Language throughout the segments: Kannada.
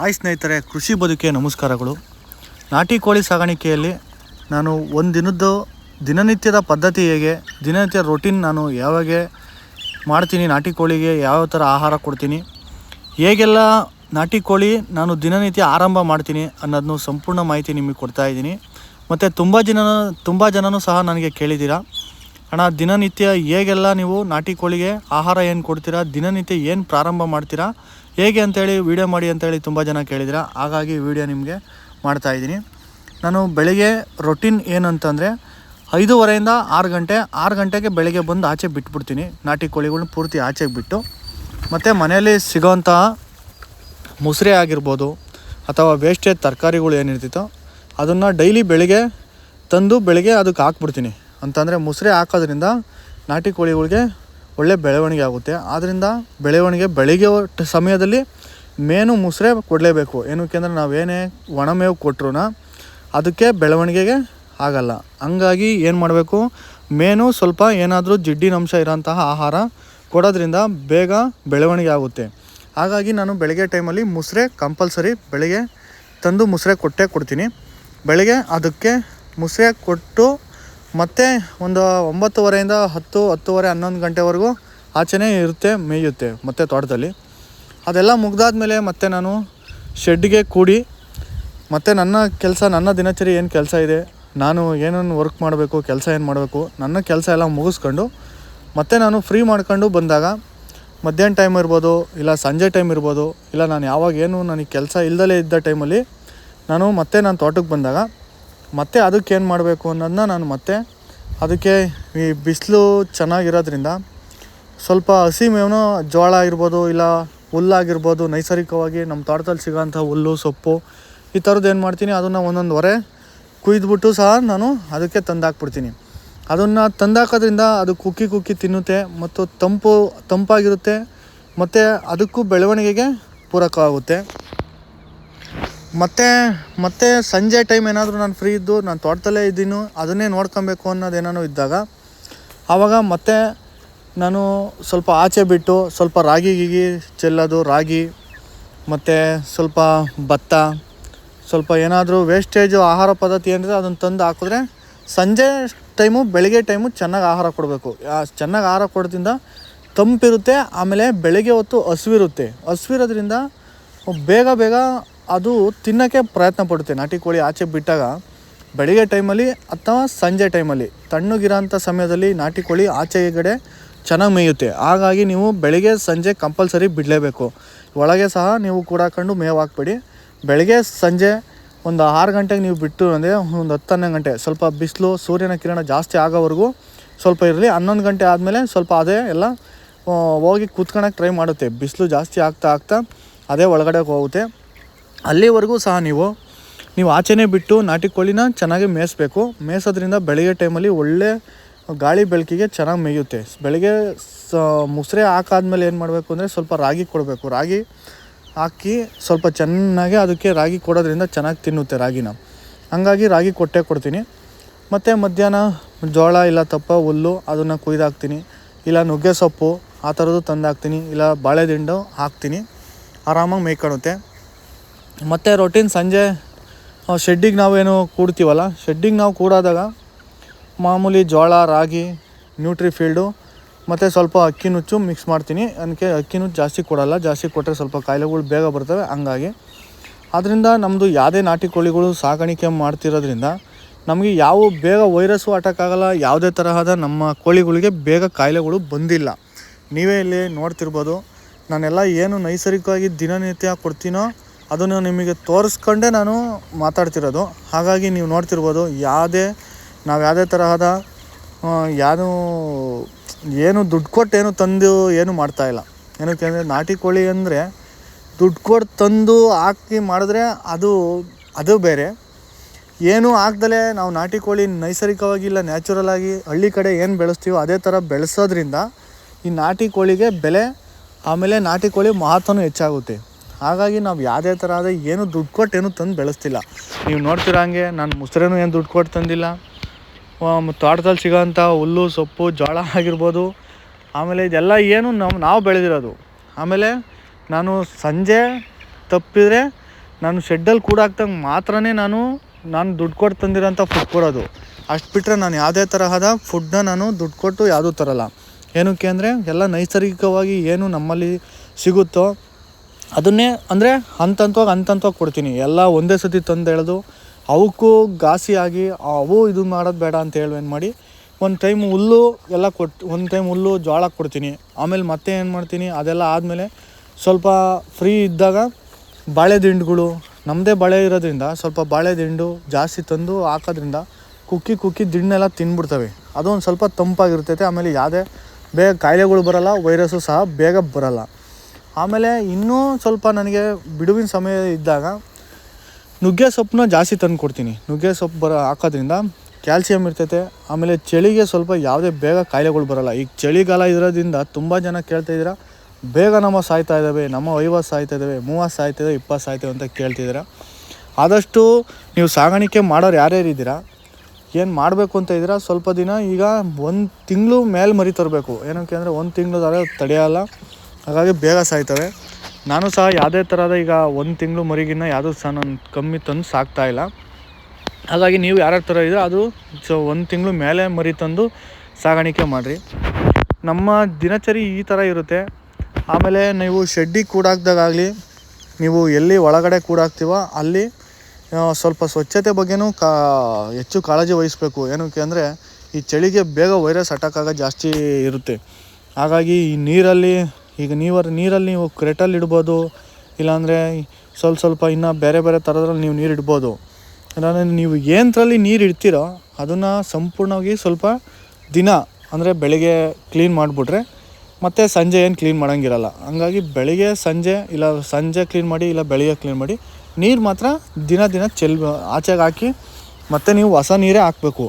ಹಾಯ್ ಸ್ನೇಹಿತರೆ, ಕೃಷಿ ಬದುಕಿಗೆ ನಮಸ್ಕಾರಗಳು. ನಾಟಿ ಕೋಳಿ ಸಾಗಾಣಿಕೆಯಲ್ಲಿ ನಾನು ಒಂದು ದಿನದ್ದು ದಿನನಿತ್ಯದ ಪದ್ಧತಿ ಹೇಗೆ, ದಿನನಿತ್ಯ ರೊಟೀನ್ ನಾನು ಯಾವಾಗೆ ಮಾಡ್ತೀನಿ, ನಾಟಿ ಕೋಳಿಗೆ ಯಾವ ಥರ ಆಹಾರ ಕೊಡ್ತೀನಿ, ಹೇಗೆಲ್ಲ ನಾಟಿ ಕೋಳಿ ನಾನು ದಿನನಿತ್ಯ ಆರಂಭ ಮಾಡ್ತೀನಿ ಅನ್ನೋದನ್ನು ಸಂಪೂರ್ಣ ಮಾಹಿತಿ ನಿಮಗೆ ಕೊಡ್ತಾ ಇದ್ದೀನಿ. ಮತ್ತು ತುಂಬ ಜನ, ತುಂಬ ಜನನೂ ಸಹ ನನಗೆ ಕೇಳಿದ್ದೀರಾ. ಅಣ್ಣ, ದಿನನಿತ್ಯ ಹೇಗೆಲ್ಲ ನೀವು ನಾಟಿ ಕೋಳಿಗೆ ಆಹಾರ ಏನು ಕೊಡ್ತೀರಾ, ದಿನನಿತ್ಯ ಏನು ಪ್ರಾರಂಭ ಮಾಡ್ತೀರಾ ಹೇಗೆ ಅಂತೇಳಿ ವೀಡಿಯೋ ಮಾಡಿ ಅಂತೇಳಿ ತುಂಬ ಜನ ಕೇಳಿದ್ರ ಹಾಗಾಗಿ ವೀಡಿಯೋ ನಿಮಗೆ ಮಾಡ್ತಾಯಿದ್ದೀನಿ ನಾನು ಬೆಳಿಗ್ಗೆ ರೊಟೀನ್ ಏನಂತಂದರೆ ಐದೂವರೆಯಿಂದ ಆರು ಗಂಟೆ, ಆರು ಗಂಟೆಗೆ ಬೆಳಗ್ಗೆ ಬಂದು ಆಚೆ ಬಿಟ್ಬಿಡ್ತೀನಿ. ನಾಟಿ ಕೋಳಿಗಳನ್ನ ಪೂರ್ತಿ ಆಚೆಗೆ ಬಿಟ್ಟು, ಮತ್ತು ಮನೆಯಲ್ಲಿ ಸಿಗೋಂಥ ಮೊಸರೆ ಆಗಿರ್ಬೋದು ಅಥವಾ ವೇಸ್ಟೇಜ್ ತರಕಾರಿಗಳು ಏನಿರ್ತಿತ್ತೋ ಅದನ್ನು ಡೈಲಿ ಬೆಳಿಗ್ಗೆ ತಂದು ಬೆಳಿಗ್ಗೆ ಅದಕ್ಕೆ ಹಾಕ್ಬಿಡ್ತೀನಿ. ಅಂತಂದರೆ ಮೊಸರೆ ಹಾಕೋದ್ರಿಂದ ನಾಟಿ ಕೋಳಿಗಳಿಗೆ ಒಳ್ಳೆ ಬೆಳವಣಿಗೆ ಆಗುತ್ತೆ. ಆದ್ದರಿಂದ ಬೆಳವಣಿಗೆ ಬೆಳಿಗ್ಗೆ ಸಮಯದಲ್ಲಿ ಮೇನು ಮುಸ್ರೆ ಕೊಡಲೇಬೇಕು. ಏನಕ್ಕೆ ಅಂದರೆ ನಾವೇನೇ ಒಣಮೇವು ಕೊಟ್ರೂ ಅದಕ್ಕೆ ಬೆಳವಣಿಗೆಗೆ ಆಗಲ್ಲ. ಹಂಗಾಗಿ ಏನು ಮಾಡಬೇಕು? ಮೇನು ಸ್ವಲ್ಪ ಏನಾದರೂ ಜಿಡ್ಡಿನ ಅಂಶ ಇರೋಂತಹ ಆಹಾರ ಕೊಡೋದ್ರಿಂದ ಬೇಗ ಬೆಳವಣಿಗೆ ಆಗುತ್ತೆ. ಹಾಗಾಗಿ ನಾನು ಬೆಳಗ್ಗೆ ಟೈಮಲ್ಲಿ ಮುಸ್ರೆ ಕಂಪಲ್ಸರಿ ಬೆಳಗ್ಗೆ ತಂದು ಮುಸ್ರೆ ಕೊಟ್ಟೇ ಕೊಡ್ತೀನಿ. ಬೆಳಗ್ಗೆ ಅದಕ್ಕೆ ಮುಸ್ರೆ ಕೊಟ್ಟು ಮತ್ತೆ ಒಂದು ಒಂಬತ್ತುವರೆಯಿಂದ ಹತ್ತು, ಹತ್ತುವರೆ, ಹನ್ನೊಂದು ಗಂಟೆವರೆಗೂ ಆಚೆನೇ ಇರುತ್ತೆ, ಮೇಯುತ್ತೆ ಮತ್ತೆ ತೋಟದಲ್ಲಿ. ಅದೆಲ್ಲ ಮುಗ್ದಾದ್ಮೇಲೆ ಮತ್ತೆ ನಾನು ಶೆಡ್ಗೆ ಕೂಡಿ ಮತ್ತು ನನ್ನ ಕೆಲಸ, ನನ್ನ ದಿನಚರಿ ಏನು ಕೆಲಸ ಇದೆ, ನಾನು ಏನೇನು ವರ್ಕ್ ಮಾಡಬೇಕು, ಕೆಲಸ ಏನು ಮಾಡಬೇಕು, ನನ್ನ ಕೆಲಸ ಎಲ್ಲ ಮುಗಿಸ್ಕೊಂಡು ಮತ್ತೆ ನಾನು ಫ್ರೀ ಮಾಡ್ಕೊಂಡು ಬಂದಾಗ ಮಧ್ಯಾಹ್ನ ಟೈಮ್ ಇರ್ಬೋದು, ಇಲ್ಲ ಸಂಜೆ ಟೈಮ್ ಇರ್ಬೋದು, ಇಲ್ಲ ನಾನು ಯಾವಾಗ ಏನು ನನಗೆ ಕೆಲಸ ಇಲ್ದಲೇ ಇದ್ದ ಟೈಮಲ್ಲಿ ನಾನು ಮತ್ತೆ ನಾನು ತೋಟಕ್ಕೆ ಬಂದಾಗ ಮತ್ತೆ ಅದಕ್ಕೆ ಏನು ಮಾಡಬೇಕು ಅನ್ನೋದನ್ನ ನಾನು ಮತ್ತೆ ಅದಕ್ಕೆ ಈ ಬಿಸಿಲು ಚೆನ್ನಾಗಿರೋದ್ರಿಂದ ಸ್ವಲ್ಪ ಹಸಿ ಮೇವನು ಜೋಳ ಆಗಿರ್ಬೋದು ಇಲ್ಲ ಹುಲ್ಲಾಗಿರ್ಬೋದು ನೈಸರ್ಗಿಕವಾಗಿ ನಮ್ಮ ತೋಟದಲ್ಲಿ ಸಿಗೋಂಥ ಹುಲ್ಲು, ಸೊಪ್ಪು ಈ ಥರದ್ದು ಏನು ಮಾಡ್ತೀನಿ, ಅದನ್ನು ಒಂದೊಂದು ಹೊರೆ ಕುಯ್ದುಬಿಟ್ಟು ಸಹ ನಾನು ಅದಕ್ಕೆ ತಂದಾಕ್ಬಿಡ್ತೀನಿ. ಅದನ್ನು ತಂದಾಕೋದ್ರಿಂದ ಅದು ಕುಕ್ಕಿ ಕುಕ್ಕಿ ತಿನ್ನುತ್ತೆ ಮತ್ತು ತಂಪು, ತಂಪಾಗಿರುತ್ತೆ ಮತ್ತು ಅದಕ್ಕೂ ಬೆಳವಣಿಗೆಗೆ ಪೂರಕವಾಗುತ್ತೆ. ಮತ್ತು, ಮತ್ತೆ ಸಂಜೆ ಟೈಮ್ ಏನಾದರೂ ನಾನು ಫ್ರೀ ಇದ್ದು, ನಾನು ತೋಟದಲ್ಲೇ ಇದ್ದೀನು, ಅದನ್ನೇ ನೋಡ್ಕೊಬೇಕು ಅನ್ನೋದೇನೋ ಇದ್ದಾಗ ಆವಾಗ ಮತ್ತೆ ನಾನು ಸ್ವಲ್ಪ ಆಚೆ ಬಿಟ್ಟು ಸ್ವಲ್ಪ ರಾಗಿ ಗೀಗಿ ಚೆಲ್ಲೋದು, ರಾಗಿ, ಮತ್ತು ಸ್ವಲ್ಪ ಭತ್ತ, ಸ್ವಲ್ಪ ಏನಾದರೂ ವೇಸ್ಟೇಜು ಆಹಾರ ಪದ್ಧತಿ ಏನಿದೆ ಅದನ್ನು ತಂದು ಹಾಕಿದ್ರೆ ಸಂಜೆ ಟೈಮು ಬೆಳಗ್ಗೆ ಟೈಮು ಚೆನ್ನಾಗಿ ಆಹಾರ ಕೊಡಬೇಕು. ಚೆನ್ನಾಗಿ ಆಹಾರ ಕೊಡೋದ್ರಿಂದ ತಂಪಿರುತ್ತೆ, ಆಮೇಲೆ ಬೆಳಗ್ಗೆ ಹೊತ್ತು ಹಸಿವಿರುತ್ತೆ. ಹಸಿವಿರೋದ್ರಿಂದ ಬೇಗ ಬೇಗ ಅದು ತಿನ್ನೋಕ್ಕೆ ಪ್ರಯತ್ನ ಪಡುತ್ತೆ. ನಾಟಿ ಕೋಳಿ ಆಚೆ ಬಿಟ್ಟಾಗ ಬೆಳಿಗ್ಗೆ ಟೈಮಲ್ಲಿ ಅಥವಾ ಸಂಜೆ ಟೈಮಲ್ಲಿ ತಣ್ಣಗಿರೋಂಥ ಸಮಯದಲ್ಲಿ ನಾಟಿ ಕೋಳಿ ಆಚೆಗಡೆ ಚೆನ್ನಾಗಿ ಮೇಯುತ್ತೆ. ಹಾಗಾಗಿ ನೀವು ಬೆಳಿಗ್ಗೆ, ಸಂಜೆ ಕಂಪಲ್ಸರಿ ಬಿಡಲೇಬೇಕು. ಒಳಗೆ ಸಹ ನೀವು ಕೂಡ ಹಾಕೊಂಡು ಮೇವು ಹಾಕ್ಬೇಡಿ ಬೆಳಗ್ಗೆ, ಸಂಜೆ ಒಂದು ಆರು ಗಂಟೆಗೆ ನೀವು ಬಿಟ್ಟು ಅಂದರೆ ಒಂದು ಹತ್ತು, ಹನ್ನೊಂದು ಗಂಟೆ ಸ್ವಲ್ಪ ಬಿಸಿಲು, ಸೂರ್ಯನ ಕಿರಣ ಜಾಸ್ತಿ ಆಗೋವರೆಗೂ ಸ್ವಲ್ಪ ಇರಲಿ. ಹನ್ನೊಂದು ಗಂಟೆ ಆದಮೇಲೆ ಸ್ವಲ್ಪ ಅದೇ ಎಲ್ಲ ಹೋಗಿ ಕೂತ್ಕೊಳಕ್ಕೆ ಟ್ರೈ ಮಾಡುತ್ತೆ. ಬಿಸಿಲು ಜಾಸ್ತಿ ಆಗ್ತಾ ಆಗ್ತಾ ಅದೇ ಒಳಗಡೆ ಹೋಗುತ್ತೆ. ಅಲ್ಲಿವರೆಗೂ ಸಹ ನೀವು ನೀವು ಆಚೆನೇ ಬಿಟ್ಟು ನಾಟಿ ಕೋಳಿನ ಚೆನ್ನಾಗಿ ಮೇಯಿಸ್ಬೇಕು. ಮೇಯಿಸೋದ್ರಿಂದ ಬೆಳಗ್ಗೆ ಟೈಮಲ್ಲಿ ಒಳ್ಳೆ ಗಾಳಿ ಬೆಳಕಿಗೆ ಚೆನ್ನಾಗಿ ಮೇಯುತ್ತೆ. ಬೆಳಗ್ಗೆ ಸ, ಮುಸ್ರೆ ಹಾಕಾದ್ಮೇಲೆ ಏನು ಮಾಡಬೇಕು ಅಂದರೆ ಸ್ವಲ್ಪ ರಾಗಿ ಕೊಡಬೇಕು. ರಾಗಿ ಹಾಕಿ ಸ್ವಲ್ಪ ಚೆನ್ನಾಗಿ ಅದಕ್ಕೆ ರಾಗಿ ಕೊಡೋದ್ರಿಂದ ಚೆನ್ನಾಗಿ ತಿನ್ನುತ್ತೆ ರಾಗಿನ. ಹಂಗಾಗಿ ರಾಗಿ ಕೊಟ್ಟೆ ಕೊಡ್ತೀನಿ. ಮತ್ತು ಮಧ್ಯಾಹ್ನ ಜೋಳ ಇಲ್ಲ ತಪ್ಪ ಹುಲ್ಲು ಅದನ್ನು ಕುಯ್ದಾಕ್ತೀನಿ ಇಲ್ಲ ನುಗ್ಗೆ ಸೊಪ್ಪು ಆ ಥರದ್ದು ತಂದು ಹಾಕ್ತೀನಿ. ಇಲ್ಲ ಬಾಳೆದಿಂಡು ಹಾಕ್ತೀನಿ. ಆರಾಮಾಗಿ ಮೇಯ್ಕೊಳುತ್ತೆ ಮತ್ತು ರೊಟೀನ್ ಸಂಜೆ ಶೆಡ್ಡಿಗೆ ನಾವೇನು ಕೂಡ್ತೀವಲ್ಲ? ಶೆಡ್ಡಿಗೆ ನಾವು ಕೂಡಾದಾಗ ಮಾಮೂಲಿ ಜೋಳ, ರಾಗಿ ನ್ಯೂಟ್ರಿ ಫೀಲ್ಡು ಮತ್ತು ಸ್ವಲ್ಪ ಅಕ್ಕಿ ನುಚ್ಚು ಮಿಕ್ಸ್ ಮಾಡ್ತೀನಿ. ಅದಕ್ಕೆ ಅಕ್ಕಿ ನುಚ್ಚು ಜಾಸ್ತಿ ಕೊಡಲ್ಲ. ಜಾಸ್ತಿ ಕೊಟ್ಟರೆ ಸ್ವಲ್ಪ ಕಾಯಿಲೆಗಳು ಬೇಗ ಬರ್ತವೆ, ಹಂಗಾಗಿ. ಆದ್ದರಿಂದ ನಮ್ಮದು ಯಾವುದೇ ನಾಟಿ ಕೋಳಿಗಳು ಸಾಗಾಣಿಕೆ ಮಾಡ್ತಿರೋದ್ರಿಂದ ನಮಗೆ ಯಾವ ಬೇಗ ವೈರಸ್ಸು ಅಟ್ಯಾಕ್ ಆಗಲ್ಲ, ಯಾವುದೇ ತರಹದ ನಮ್ಮ ಕೋಳಿಗಳಿಗೆ ಬೇಗ ಕಾಯಿಲೆಗಳು ಬಂದಿಲ್ಲ. ನೀವೇ ಇಲ್ಲಿ ನೋಡ್ತಿರ್ಬೋದು. ನಾನೆಲ್ಲ ಏನು ನೈಸರ್ಗಿಕವಾಗಿ ದಿನನಿತ್ಯ ಕೊಡ್ತೀನೋ ಅದನ್ನು ನಿಮಗೆ ತೋರಿಸ್ಕೊಂಡೇ ನಾನು ಮಾತಾಡ್ತಿರೋದು. ಹಾಗಾಗಿ ನೀವು ನೋಡ್ತಿರ್ಬೋದು, ಯಾವುದೇ, ನಾವು ಯಾವುದೇ ತರಹದ ಯಾರು ಏನು ದುಡ್ಡು ಕೊಟ್ಟು ಏನು ತಂದು ಏನು ಮಾಡ್ತಾಯಿಲ್ಲ ಏನಕ್ಕೆ ಅಂದರೆ ನಾಟಿ ಕೋಳಿ ಅಂದರೆ ದುಡ್ಡು ಕೊಟ್ಟು ತಂದು ಹಾಕಿ ಮಾಡಿದ್ರೆ ಅದು ಅದು ಬೇರೆ. ಏನು ಹಾಕ್ದಲೇ ನಾವು ನಾಟಿ ಕೋಳಿ ನೈಸರ್ಗಿಕವಾಗಿ ಇಲ್ಲ ನ್ಯಾಚುರಲ್ ಆಗಿ ಹಳ್ಳಿ ಕಡೆ ಏನು ಬೆಳೆಸ್ತೀವೋ ಅದೇ ಥರ ಬೆಳೆಸೋದ್ರಿಂದ ಈ ನಾಟಿ ಕೋಳಿಗೆ ಬೆಲೆ, ಆಮೇಲೆ ನಾಟಿ ಕೋಳಿ ಮಹತ್ವನೂ ಹೆಚ್ಚಾಗುತ್ತೆ. ಹಾಗಾಗಿ ನಾವು ಯಾವುದೇ ಥರ ಆದರೆ ಏನು ದುಡ್ಡು ಕೊಟ್ಟು ಏನು ತಂದು ಬೆಳೆಸ್ತಿಲ್ಲ. ನೀವು ನೋಡ್ತಿರೋ ಹಂಗೆ, ನಾನು ಮುಸ್ರೇನೂ ಏನು ದುಡ್ಡು ಕೊಟ್ಟು ತಂದಿಲ್ಲ. ತೋಟದಲ್ಲಿ ಸಿಗೋಂಥ ಹುಲ್ಲು, ಸೊಪ್ಪು ಜೋಳ ಆಗಿರ್ಬೋದು. ಆಮೇಲೆ ಇದೆಲ್ಲ ಏನು ನಮ್ಮ ನಾವು ಬೆಳೆದಿರೋದು. ಆಮೇಲೆ ನಾನು ಸಂಜೆ ತಪ್ಪಿದರೆ ನಾನು ಶೆಡ್ಡಲ್ಲಿ ಕೂಡ ಹಾಕ್ದಂಗೆ ಮಾತ್ರನೇ ನಾನು ನಾನು ದುಡ್ಡು ಕೊಟ್ಟು ತಂದಿರೋಂಥ ಫುಡ್ ಕೊಡೋದು. ಅಷ್ಟು ಬಿಟ್ಟರೆ ನಾನು ಯಾವುದೇ ತರಹದ ಫುಡ್ನ ನಾನು ದುಡ್ಡು ಕೊಟ್ಟು ಯಾವುದೂ ತರಲ್ಲ. ಏನಕ್ಕೆ ಅಂದರೆ ಎಲ್ಲ ನೈಸರ್ಗಿಕವಾಗಿ ಏನು ನಮ್ಮಲ್ಲಿ ಸಿಗುತ್ತೋ ಅದನ್ನೇ ಅಂದರೆ ಹಂತಂತವಾಗಿ ಹಂತಂತವಾಗಿ ಕೊಡ್ತೀನಿ. ಎಲ್ಲ ಒಂದೇ ಸತಿ ತಂದು ಎಳೆದು ಅವಕ್ಕೂ ಘಾಸಿಯಾಗಿ, ಅವು ಇದು ಮಾಡೋದು ಬೇಡ ಅಂತ ಹೇಳಿ ಏನು ಮಾಡಿ, ಒಂದು ಟೈಮ್ ಹುಲ್ಲು ಎಲ್ಲ ಕೊಟ್ಟು ಒಂದು ಟೈಮ್ ಹುಲ್ಲು ಜೋಳ ಕೊಡ್ತೀನಿ. ಆಮೇಲೆ ಮತ್ತೆ ಏನು ಮಾಡ್ತೀನಿ, ಅದೆಲ್ಲ ಆದಮೇಲೆ ಸ್ವಲ್ಪ ಫ್ರೀ ಇದ್ದಾಗ ಬಾಳೆ ದಿಂಡುಗಳು ನಮ್ಮದೇ ಬಾಳೆ ಇರೋದ್ರಿಂದ ಸ್ವಲ್ಪ ಬಾಳೆ ದಿಂಡು ಜಾಸ್ತಿ ತಂದು ಹಾಕೋದ್ರಿಂದ ಕುಕ್ಕಿ ಕುಕ್ಕಿ ದಿಂಡೆಲ್ಲ ತಿಂದ್ಬಿಡ್ತವೆ ಅದು ಒಂದು ಸ್ವಲ್ಪ ತಂಪಾಗಿರ್ತೈತೆ, ಆಮೇಲೆ ಯಾವುದೇ ಬೇಗ ಕಾಯಿಲೆಗಳು ಬರೋಲ್ಲ, ವೈರಸ್ಸು ಸಹ ಬೇಗ ಬರಲ್ಲ. ಆಮೇಲೆ ಇನ್ನೂ ಸ್ವಲ್ಪ ನನಗೆ ಬಿಡುವಿನ ಸಮಯ ಇದ್ದಾಗ ನುಗ್ಗೆ ಸೊಪ್ಪನ್ನ ಜಾಸ್ತಿ ತಂದು ಕೊಡ್ತೀನಿ. ನುಗ್ಗೆ ಸೊಪ್ಪು ಬರೋ ಹಾಕೋದ್ರಿಂದ ಕ್ಯಾಲ್ಸಿಯಂ ಇರ್ತೈತೆ, ಆಮೇಲೆ ಚಳಿಗೆ ಸ್ವಲ್ಪ ಯಾವುದೇ ಬೇಗ ಕಾಯಿಲೆಗಳು ಬರಲ್ಲ. ಈಗ ಚಳಿಗಾಲ ಇರೋದ್ರಿಂದ ತುಂಬ ಜನ ಕೇಳ್ತಾ ಇದ್ದೀರಾ, ಬೇಗ ನಮ್ಮ ಸಾಯ್ತಾ ಇದ್ದಾವೆ, ನಮ್ಮ ಐವತ್ತು ಸಾಯ್ತಾ ಇದ್ದಾವೆ, ಮೂವತ್ತು ಸಾಯ್ತಿದ್ದಾವೆ ಇಪ್ಪತ್ತು ಸಾಯ್ತೇವೆ ಅಂತ ಕೇಳ್ತಿದ್ದೀರಾ ಆದಷ್ಟು ನೀವು ಸಾಗಾಣಿಕೆ ಮಾಡೋರು ಯಾರ್ಯಾರು ಇದ್ದೀರಾ, ಏನು ಮಾಡಬೇಕು ಅಂತ ಇದ್ದೀರಾ, ಸ್ವಲ್ಪ ದಿನ ಈಗ ಒಂದು ತಿಂಗಳು ಮೇಲೆ ಮರಿ ತರಬೇಕು. ಏನಕ್ಕೆ ಅಂದರೆ ಒಂದು ತಿಂಗಳು ತಡೆಯಲ್ಲ. ಹಾಗಾಗಿ ಬೇಗ ಸಾಯ್ತವೆ. ನಾನು ಸಹ ಯಾವುದೇ ಥರದ ಈಗ ಒಂದು ತಿಂಗಳು ಮರಿಗಿನ್ನ ಯಾವುದೂ ಸಹ ನಾನು ಕಮ್ಮಿ ತಂದು ಸಾಕ್ತಾ ಇಲ್ಲ. ಹಾಗಾಗಿ ನೀವು ಯಾರ್ಯಾರ ಥರ ಇದ್ರೆ ಅದು ಸೊ ಒಂದು ತಿಂಗಳು ಮೇಲೆ ಮರಿ ತಂದು ಸಾಗಾಣಿಕೆ ಮಾಡಿರಿ. ನಮ್ಮ ದಿನಚರಿ ಈ ಥರ ಇರುತ್ತೆ. ಆಮೇಲೆ ನೀವು ಶೆಡ್ಡಿಗೆ ಕೂಡಾಕ್ದಾಗಲಿ ನೀವು ಎಲ್ಲಿ ಒಳಗಡೆ ಕೂಡಾಕ್ತೀವೋ ಅಲ್ಲಿ ಸ್ವಲ್ಪ ಸ್ವಚ್ಛತೆ ಬಗ್ಗೆನೂ ಕಾ, ಹೆಚ್ಚು ಕಾಳಜಿ ವಹಿಸಬೇಕು. ಏನಕ್ಕೆ ಅಂದರೆ ಈ ಚಳಿಗೆ ಬೇಗ ವೈರಸ್ ಅಟ್ಯಾಕ್ ಆಗೋ ಜಾಸ್ತಿ ಇರುತ್ತೆ. ಹಾಗಾಗಿ ಈ ನೀರಲ್ಲಿ ಈಗ ನೀವು ನೀರಲ್ಲಿ ನೀವು ಕ್ರೆಟಲ್ಲಿ ಇಡ್ಬೋದು, ಇಲ್ಲಾಂದರೆ ಸ್ವಲ್ಪ ಸ್ವಲ್ಪ ಇನ್ನೂ ಬೇರೆ ಬೇರೆ ಥರದ್ರಲ್ಲಿ ನೀವು ನೀರು ಇಡ್ಬೋದು. ಇಲ್ಲಾಂದರೆ ನೀವು ಏನರಲ್ಲಿ ನೀರು ಇಡ್ತೀರೋ ಅದನ್ನು ಸಂಪೂರ್ಣವಾಗಿ ಸ್ವಲ್ಪ ದಿನ, ಅಂದರೆ ಬೆಳಿಗ್ಗೆ ಕ್ಲೀನ್ ಮಾಡಿಬಿಟ್ರೆ ಮತ್ತು ಸಂಜೆ ಏನು ಕ್ಲೀನ್ ಮಾಡೋಂಗಿರಲ್ಲ. ಹಂಗಾಗಿ ಬೆಳಿಗ್ಗೆ, ಸಂಜೆ, ಇಲ್ಲ ಸಂಜೆ ಕ್ಲೀನ್ ಮಾಡಿ, ಇಲ್ಲ ಬೆಳಿಗ್ಗೆ ಕ್ಲೀನ್ ಮಾಡಿ, ನೀರು ಮಾತ್ರ ದಿನ ದಿನ ಚೆಲ್ ಆಚೆಗೆ ಹಾಕಿ ಮತ್ತೆ ನೀವು ಹೊಸ ನೀರೇ ಹಾಕಬೇಕು.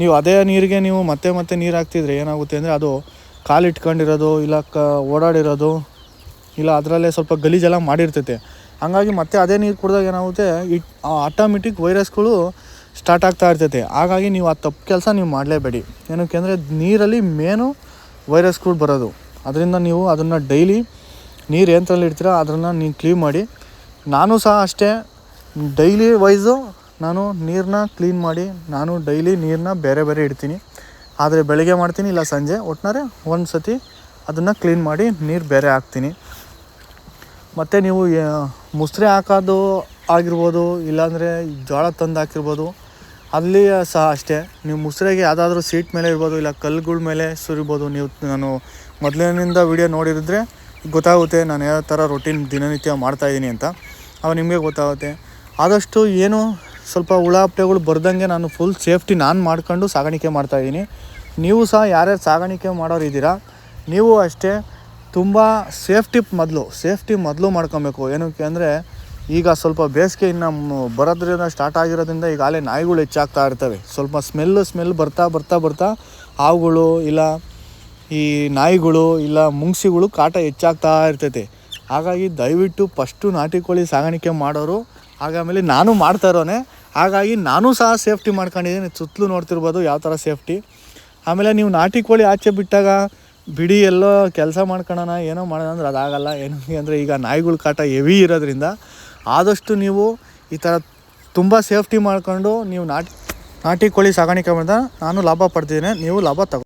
ನೀವು ಅದೇ ನೀರಿಗೆ ನೀವು ಮತ್ತೆ ಮತ್ತೆ ನೀರು ಹಾಕ್ತಿದ್ರೆ ಏನಾಗುತ್ತೆ ಅಂದರೆ ಅದು ಕಾಲು ಇಟ್ಕೊಂಡಿರೋದು ಇಲ್ಲ ಕ, ಓಡಾಡಿರೋದು, ಇಲ್ಲ ಅದರಲ್ಲೇ ಸ್ವಲ್ಪ ಗಲೀಜೆಲ್ಲ ಮಾಡಿರ್ತೈತೆ. ಹಂಗಾಗಿ ಮತ್ತೆ ಅದೇ ನೀರು ಕುಡಿದಾಗ ಏನಾಗುತ್ತೆ, ಇಟ್ ಆಟೋಮೆಟಿಕ್ ವೈರಸ್ಗಳು ಸ್ಟಾರ್ಟ್ ಆಗ್ತಾ ಇರ್ತೈತೆ. ಹಾಗಾಗಿ ನೀವು ಆ ತಪ್ಪು ಕೆಲಸ ನೀವು ಮಾಡಲೇಬೇಡಿ. ಏನಕ್ಕೆ ಅಂದರೆ ನೀರಲ್ಲಿ ಮೇನು ವೈರಸ್ಗಳು ಬರೋದು. ಅದರಿಂದ ನೀವು ಅದನ್ನು ಡೈಲಿ ನೀರು ಏನರಲ್ಲಿ ಇಡ್ತೀರೋ, ಅದನ್ನು ನೀವು ಕ್ಲೀನ್ ಮಾಡಿ. ನಾನು ಸಹ ಅಷ್ಟೇ, ಡೈಲಿ ವೈಸು ನಾನು ನೀರನ್ನ ಕ್ಲೀನ್ ಮಾಡಿ, ನಾನು ಡೈಲಿ ನೀರನ್ನ ಬೇರೆ ಬೇರೆ ಇಡ್ತೀನಿ. ಆದರೆ ಬೆಳಗ್ಗೆ ಮಾಡ್ತೀನಿ, ಇಲ್ಲ ಸಂಜೆ. ಒಟ್ನಾರೆ ಒಂದು ಸತಿ ಅದನ್ನು ಕ್ಲೀನ್ ಮಾಡಿ ನೀರು ಬೇರೆ ಹಾಕ್ತೀನಿ. ಮತ್ತು ನೀವು ಮುಸ್ರೆ ಹಾಕೋದು ಆಗಿರ್ಬೋದು, ಇಲ್ಲಾಂದರೆ ಜೋಳ ತಂದು ಹಾಕಿರ್ಬೋದು, ಅಲ್ಲಿ ಸಹ ಅಷ್ಟೇ. ನೀವು ಮುಸ್ರೆಗೆ ಯಾವುದಾದ್ರೂ ಸೀಟ್ ಮೇಲೆ ಇರ್ಬೋದು, ಇಲ್ಲ ಕಲ್ಲುಗಳ ಮೇಲೆ ಸುರಿಬೋದು. ನೀವು, ನಾನು ಮೊದಲಿನಿಂದ ವಿಡಿಯೋ ನೋಡಿರಿದ್ರೆ ಗೊತ್ತಾಗುತ್ತೆ ನಾನು ಯಾವ ಥರ ರೊಟೀನ್ ದಿನನಿತ್ಯ ಮಾಡ್ತಾಯಿದ್ದೀನಿ ಅಂತ. ಅವಾಗ ನಿಮಗೆ ಗೊತ್ತಾಗುತ್ತೆ. ಆದಷ್ಟು ಏನು ಸ್ವಲ್ಪ ಹುಳ ಹಪ್ಪಟೆಗಳು ಬರ್ದಂಗೆ ನಾನು ಫುಲ್ ಸೇಫ್ಟಿ ನಾನು ಮಾಡ್ಕೊಂಡು ಸಾಗಾಣಿಕೆ ಮಾಡ್ತಾಯಿದ್ದೀನಿ ನೀವು ಸಹ ಯಾರ್ಯಾರು ಸಾಗಾಣಿಕೆ ಮಾಡೋರು ಇದ್ದೀರಾ, ನೀವು ಅಷ್ಟೇ ತುಂಬ ಸೇಫ್ಟಿ ಮೊದಲು ಸೇಫ್ಟಿ ಮೊದಲು ಮಾಡ್ಕೊಬೇಕು. ಏನಕ್ಕೆ ಅಂದರೆ ಈಗ ಸ್ವಲ್ಪ ಬೇಸಿಗೆ ಇನ್ನು ಬರೋದ್ರಿಂದ ಸ್ಟಾರ್ಟ್ ಆಗಿರೋದ್ರಿಂದ ಈಗ ಅಲ್ಲೇ ನಾಯಿಗಳು ಹೆಚ್ಚಾಗ್ತಾ ಇರ್ತವೆ. ಸ್ವಲ್ಪ ಸ್ಮೆಲ್ ಸ್ಮೆಲ್ ಬರ್ತಾ ಬರ್ತಾ ಬರ್ತಾ ಹಾವುಗಳು ಇಲ್ಲ ಈ ನಾಯಿಗಳು ಇಲ್ಲ ಮುಂಗ್ಸಿಗಳು ಕಾಟ ಹೆಚ್ಚಾಗ್ತಾ ಇರ್ತೈತೆ. ಹಾಗಾಗಿ ದಯವಿಟ್ಟು ಫಸ್ಟು ನಾಟಿ ಕೋಳಿ ಸಾಗಾಣಿಕೆ ಮಾಡೋರು ಹಾಗಾಮೇಲೆ ನಾನು ಮಾಡ್ತಾ ಇರೋನೆ. ಹಾಗಾಗಿ ನಾನು ಸಹ ಸೇಫ್ಟಿ ಮಾಡ್ಕೊಂಡಿದ್ದೀನಿ. ಸುತ್ತಲೂ ನೋಡ್ತಿರ್ಬೋದು ಯಾವ ಥರ ಸೇಫ್ಟಿ. ಆಮೇಲೆ ನೀವು ನಾಟಿ ಕೋಳಿ ಆಚೆ ಬಿಟ್ಟಾಗ ಬಿಡಿ ಎಲ್ಲೋ ಕೆಲಸ ಮಾಡ್ಕೊಳ್ಳೋಣ ಏನೋ ಮಾಡೋಣ ಅಂದ್ರೆ ಅದಾಗಲ್ಲ. ಏನು ಅಂದರೆ ಈಗ ನಾಯಿಗಳ ಕಾಟ ಹೆವಿ ಇರೋದ್ರಿಂದ ಆದಷ್ಟು ನೀವು ಈ ಥರ ತುಂಬ ಸೇಫ್ಟಿ ಮಾಡಿಕೊಂಡು ನೀವು ನಾಟಿ ನಾಟಿ ಕೋಳಿ ಸಾಗಾಣಿಕೆ ಮಾಡಿದ ನಾನು ಲಾಭ ಪಡ್ತಿದ್ದೀನಿ. ನೀವು ಲಾಭ ತಗೋ